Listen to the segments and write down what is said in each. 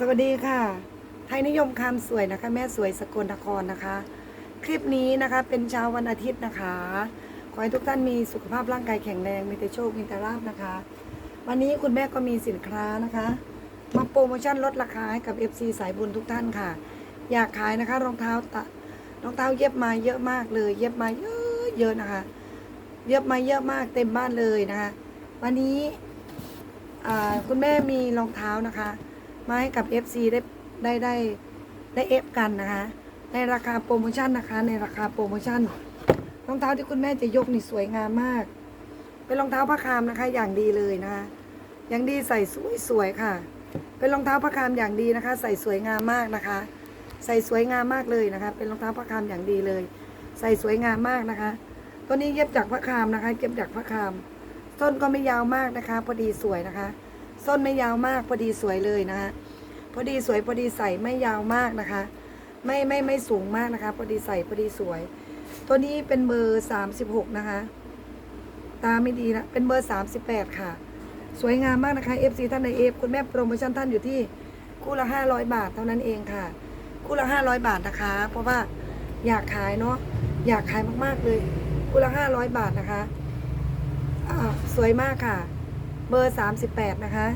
สวัสดีค่ะ ไทยนิยมคำสวยนะคะ แม่สวยสกลนครนะคะ คลิปนี้นะคะเป็นเช้าวันอาทิตย์นะคะ ขอให้ทุกท่านมีสุขภาพร่างกายแข็งแรงมีแต่โชคมีแต่ลาบนะคะ วันนี้คุณแม่ก็มีสินค้านะคะ มาโปรโมชั่นลดราคาให้กับ FC สายบุญทุกท่านค่ะ อยากขายนะคะรองเท้าตะรองเท้าเย็บมาเยอะมากเลย เย็บมาเยอะเยอะนะคะ เย็บมาเยอะมากเต็มบ้านเลยนะคะ วันนี้คุณแม่มีรองเท้านะคะ มาให้กับ FC ได้ได้ได้ได้เอฟกันนะคะ ในราคาโปรโมชั่นนะคะ ในราคาโปรโมชั่นรองเท้าที่คุณแม่จะยกนี่สวยงามมาก เป็นรองเท้าผ้าคามนะคะ อย่างดีเลยนะคะอย่างดีใส่สวยสวยๆค่ะ เป็นรองเท้าผ้าคามอย่างดีนะคะ ใส่สวยงามมากนะคะ ใส่สวยงามมากเลยนะคะ เป็นรองเท้าผ้าคามอย่างดีเลย ใส่สวยงามมากนะคะ ตัวนี้เย็บจากผ้าคามนะคะเย็บจากผ้าคามส้นก็ไม่ยาวมากนะคะ พอดีสวยนะคะ ส้นไม่ยาวมากพอดีสวยเลยนะคะพอดีสวยพอดีใส่ไม่ยาวมากนะคะ ไม่ไม่ไม่สูงมากนะคะพอดีใส่พอดีสวย ตัวนี้เป็นเบอร์สามสิบหกนะคะ ตาไม่ดีนะเป็นเบอร์สามสิบแปดค่ะ สวยงามมากนะคะ FC ท่านในเอฟคุณแม่โปรโมชั่นท่านอยู่ที่คู่ละห้าร้อยบาทเท่านั้นเองค่ะ คู่ละห้าร้อยบาทนะคะ เพราะว่าอยากขายเนาะอยากขายมากๆเลยคู่ละห้าร้อยบาทนะคะอ่าสวยมากค่ะ เบอร์สามสิบแปดนะคะ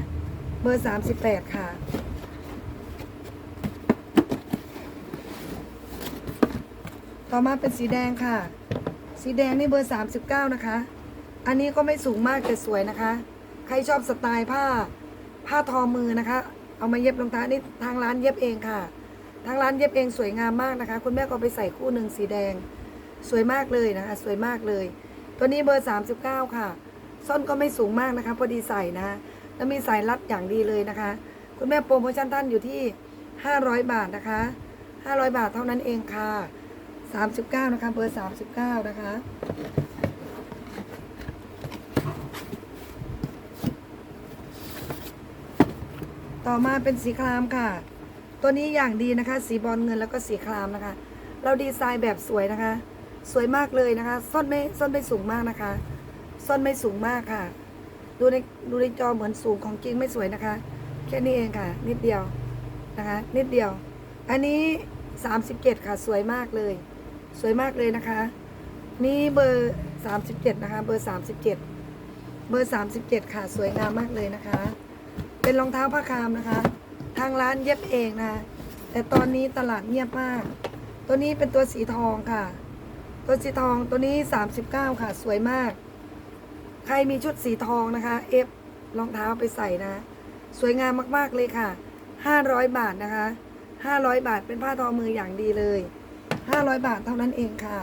เบอร์สามสิบแปดค่ะ ต่อมาเป็นสีแดงค่ะ สีแดงนี่เบอร์สามสิบเก้านะคะ อันนี้ก็ไม่สูงมากแต่สวยนะคะ ใครชอบสไตล์ผ้า ผ้าทอมือนะคะ เอามาเย็บรองเท้านี่ทางร้านเย็บเองค่ะ ทางร้านเย็บเองสวยงามมากนะคะ คุณแม่ก็ไปใส่คู่หนึ่งสีแดง สวยมากเลยนะคะ สวยมากเลย ตัวนี้เบอร์39ค่ะ ส้นก็ไม่สูงมากนะคะ พอดีใส่นะแล้วมีสายรัดอย่างดีเลยนะคะ คุณแม่โปรโมชั่นท่านอยู่ที่ 500 บาทนะคะ 500 บาทเท่านั้นเองค่ะ 39 นะคะเบอร์ 39 นะคะต่อมาเป็นสีครามค่ะ ตัวนี้อย่างดีนะคะ สีบอลเงินแล้วก็สีครามนะคะ เราดีไซน์แบบสวยนะคะ สวยมากเลยนะคะ ส้นไม่ส้นไม่สูงมากนะคะ ส้นไม่สูงมากค่ะ ดูในดูในจอเหมือนสูงของจริงไม่สวยนะคะ แค่นี้เองค่ะ นิดเดียวนะคะ นิดเดียว อันนี้ 37 ค่ะ สวยมากเลย สวยมากเลยนะคะ นี่เบอร์ 37 นะคะ เบอร์ 37 เบอร์ 37 ค่ะ สวยงามมากเลยนะคะ เป็นรองเท้าผ้าคามนะคะ ทางร้านเย็บเองนะ แต่ตอนนี้ตลาดเงียบมาก ตัวนี้เป็นตัวสีทองค่ะ ตัวสีทองตัวนี้ 39 ค่ะ สวยมาก ใครมีชุดสีทองนะคะเอฟรองเท้าไปใส่นะ สวยงามมากๆเลยค่ะ 500 บาทนะคะ 500 บาทเป็นผ้าทอมืออย่างดีเลย 500 บาทเท่านั้นเองค่ะ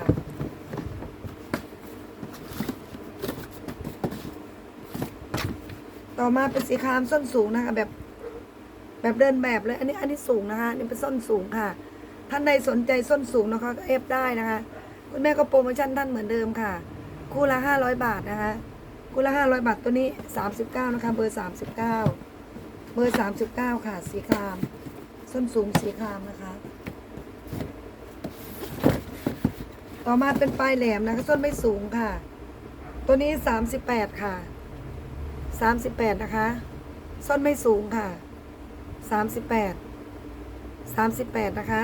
ต่อมาเป็นสีครามส้นสูงนะคะแบบแบบเดินแบบเลย อันนี้อันนี้สูงนะคะนี่เป็นส้นสูงค่ะ ท่านใดสนใจส้นสูงนะคะก็เอฟได้นะคะ คุณแม่ก็โปรโมชั่นท่านเหมือนเดิมค่ะ คู่ละห้าร้อยบาทนะคะ คู่ละห้าร้อยบาทตัวนี้สามสิบเก้านะคะเบอร์สามสิบเก้าเบอร์สามสิบเก้าค่ะ สีครามส้นสูงสีครามนะคะ ต่อมาเป็นปลายแหลมนะคะส้นไม่สูงค่ะ ตัวนี้สามสิบแปดค่ะสามสิบแปดนะคะ ส้นไม่สูงค่ะสามสิบแปดสามสิบแปดนะคะ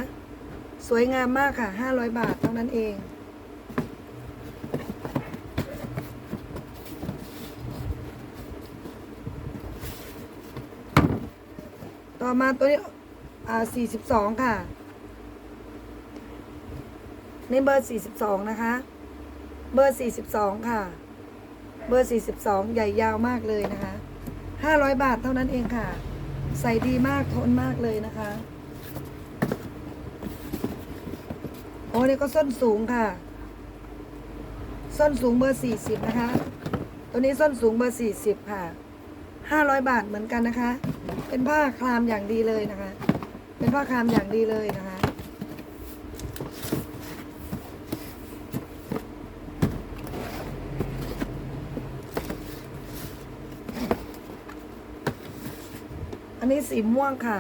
สวยงามมากค่ะห้าร้อยบาทเท่านั้นเอง ต่อมาตัวนี้อ่าสี่สิบสองค่ะ ในเบอร์สี่สิบสองนะคะ เบอร์สี่สิบสองค่ะ เบอร์42ใหญ่ยาวมากเลยนะคะ500บาทเท่านั้นเองค่ะ ใส่ดีมากทนมากเลยนะคะ โอ้นี่ก็ส้นสูงค่ะ ส้นสูงเบอร์40นะคะ ตัวนี้ส้นสูงเบอร์40ค่ะ 500 บาทเหมือนกันนะคะ เป็นผ้าคลามอย่างดีเลยนะคะ เป็นผ้าคลามอย่างดีเลยนะคะ อันนี้สีม่วงค่ะ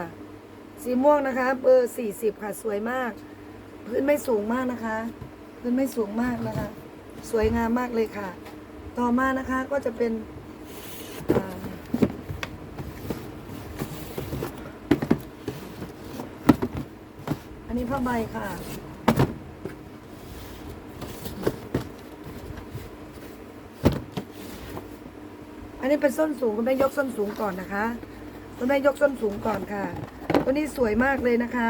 สีม่วงนะคะ เบอร์สี่สิบค่ะ สวยมาก พื้นไม่สูงมากนะคะ พื้นไม่สูงมากนะคะ สวยงามมากเลยค่ะ ต่อมานะคะก็จะเป็นอ่า นี้ผ้าใบค่ะอันนี้เป็นส้นสูงคุณแม่ยกส้นสูงก่อนนะคะคุณแม่ยกส้นสูงก่อนค่ะ ตัวนี้สวยมากเลยนะคะ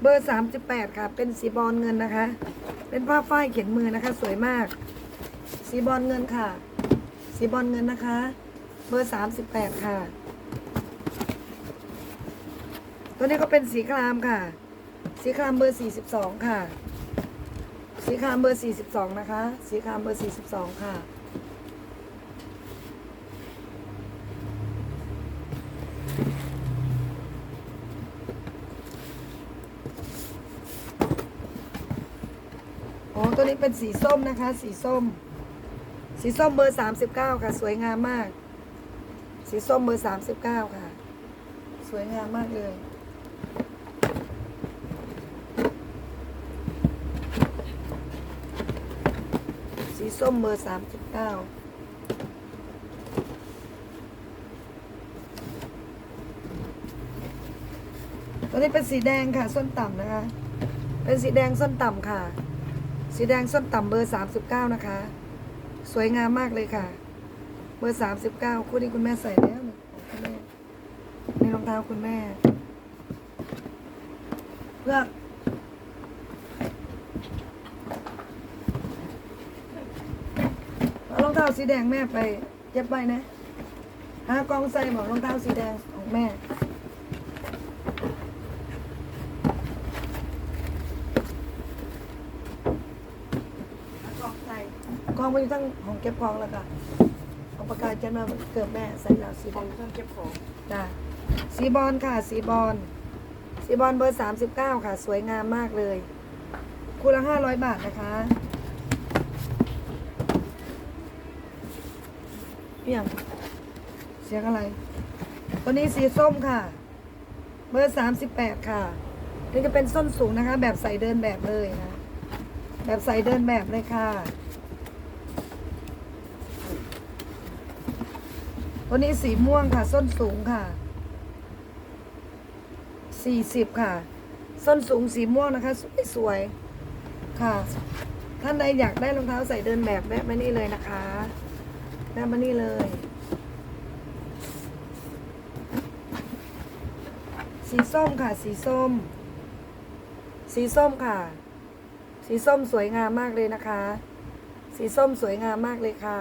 เบอร์สามสิบแปดค่ะ เป็นสีบอลเงินนะคะ เป็นผ้าฝ้ายเขียนมือนะคะ สวยมาก สีบอลเงินค่ะ สีบอลเงินนะคะ เบอร์สามสิบแปดค่ะ ตัวนี้ก็เป็นสีครามค่ะ สีครามเบอร์สี่สิบสองค่ะ สีครามเบอร์สี่สิบสองนะคะ สีครามเบอร์สี่สิบสองค่ะอ๋อตัวนี้เป็นสีส้มนะคะ สีส้ม สีส้มเบอร์สามสิบเก้าค่ะ สวยงามมาก สีส้มเบอร์สามสิบเก้าค่ะ สวยงามมากเลย ส้มเบอร์สามสิบเก้าตัวนี้เป็นสีแดงค่ะ ส้นต่ำนะคะ เป็นสีแดงส้นต่ำค่ะ สีแดงส้นต่ำเบอร์สามสิบเก้านะคะ สวยงามมากเลยค่ะ เบอร์สามสิบเก้าคู่นี้คุณแม่ใส่แล้วนี่ของคุณแม่ในรองเท้าคุณแม่เพื่อเอารองเท้าสีแดงแม่ไปเย็บไปนะหากองใส่บอรองเท้าสีแดงของแม่กองใส่กองไปอยู่ทั้งของเก็บกองแล้วก็เอาปากกาเจนมาเกิดแม่ใส่แล้วสีแดงงเครื่องเก็บของจ้ะสีบอลค่ะ สีบอลสีบอลเบอร์สามสิบเก้าค่ะ สวยงามมากเลย คูละห้าร้อยบาทนะคะเปี่ ยงเสียงอะไร ตัวนี้สีส้มค่ะ เบอร์สามสิบแปดค่ะนี่จะเป็นส้นสูงนะคะ แบบใส่เดินแบบเลยนะ แบบใส่เดินแบบเลยค่ะ ตัวนี้สีม่วงค่ะ ส้นสูงค่ะสี่สิบค่ะ ส้นสูงสีม่วงนะคะ สวยสวยๆค่ะ ท่านใดอยากได้รองเท้าใส่เดินแบบแวะมานี่เลยนะคะ แวะมานี่เลย สีส้มค่ะ สีส้ม สีส้มค่ะ สีส้มสวยงามมากเลยนะคะ สีส้มสวยงามมากเลยค่ะ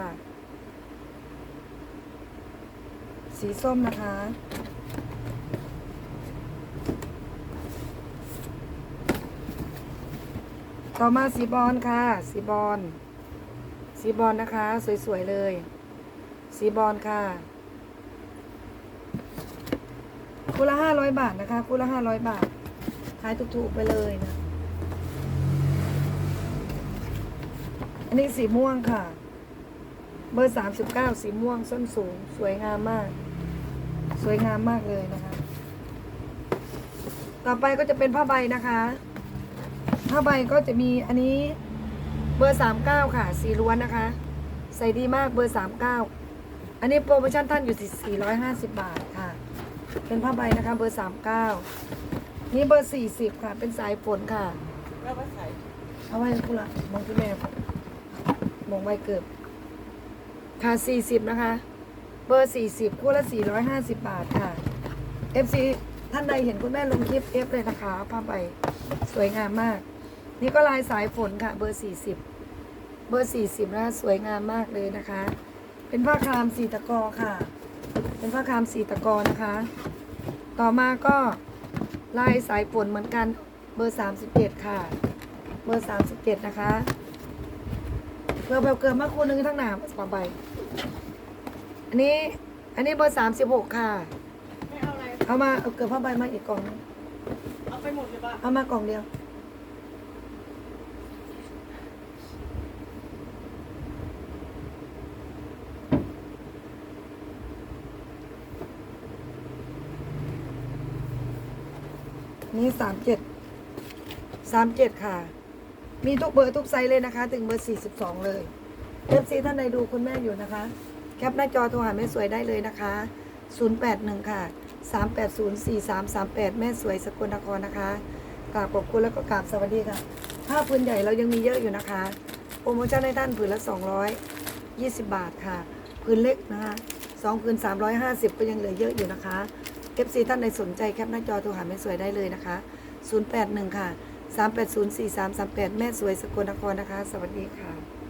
สีส้มนะคะต่อมาสีบอลค่ะ สีบอลสีบอลนะคะ สวย ๆ เลย สีบอลค่ะคู่ละห้าร้อยบาทนะคะคู่ละห้าร้อยบาทขายถูกๆไปเลยนะ อันนี้สีม่วงค่ะ เบอร์สามสิบเก้าสีม่วงส้นสูง สวยงามมาก สวยงามมากเลยนะคะ ต่อไปก็จะเป็นผ้าใบนะคะผ้าใบก็จะมีอันนี้เบอร์สามเก้าค่ะ สีล้วนนะคะ ใส่ดีมากเบอร์สามเก้า อันนี้โปรโมชั่นท่านอยู่ที่สี่ร้อยห้าสิบบาทค่ะ เป็นผ้าใบนะคะ เบอร์สามเก้านี่เบอร์สี่สิบค่ะ เป็นสายฝนค่ะ แล้วก็ใส่เอาไว้คุณละมองที่แม่มองไว้เกือบค่ะสี่สิบนะคะ เบอร์สี่สิบคู่ละสี่ร้อยห้าสิบบาทค่ะ FC ท่านใดเห็นคุณแม่ลงคลิป F เลยนะคะ ผ้าใบสวยงามมาก นี่ก็ลายสายฝนค่ะ เบอร์สี่สิบเบอร์สี่สิบนะคะ สวยงามมากเลยนะคะ เป็นผ้าครามสีตะกอค่ะ เป็นผ้าครามสีตะกอนะคะ ต่อมาก็ลายสายฝนเหมือนกันเบอร์สามสิบเจ็ดค่ะ เบอร์สามสิบเจ็ดนะคะเกือบแบบเกือบมากคู่นึงทั้งหนาต่อไปอันนี้อันนี้เบอร์สามสิบหกค่ะ ไม่เอาอะไร เอามาเอาเกือบผ้าใบมาอีกกล่องนึงเอาไปหมดเลยป่ะเอามากล่องเดียว นี่สามเจ็ดสามเจ็ดค่ะ มีทุกเบอร์ทุกไซส์เลยนะคะ ถึงเบอร์สี่สิบสองเลยเอฟซีท่านใดดูคุณแม่อยู่นะคะ แคปหน้าจอโทรหาแม่สวยได้เลยนะคะศูนย์แปดหนึ่งค่ะสามแปดศูนย์สี่สามสามแปดแม่สวยสกลนครนะคะกราบขอบคุณแล้วก็กราบสวัสดีค่ะผ้าพื้นใหญ่เรายังมีเยอะอยู่นะคะ โปรโมชั่นให้ท่านผืนละ220บบาทค่ะ พื้นเล็กนะคะสองพื้น350ก็ยังเหลือเยอะอยู่นะคะ FC ท่านใดสนใจแคปหน้าจอโทรหาแม่สวยได้เลยนะคะ 081 ค่ะ 380 4338 แม่สวยสกลนครนะคะ สวัสดีค่ะ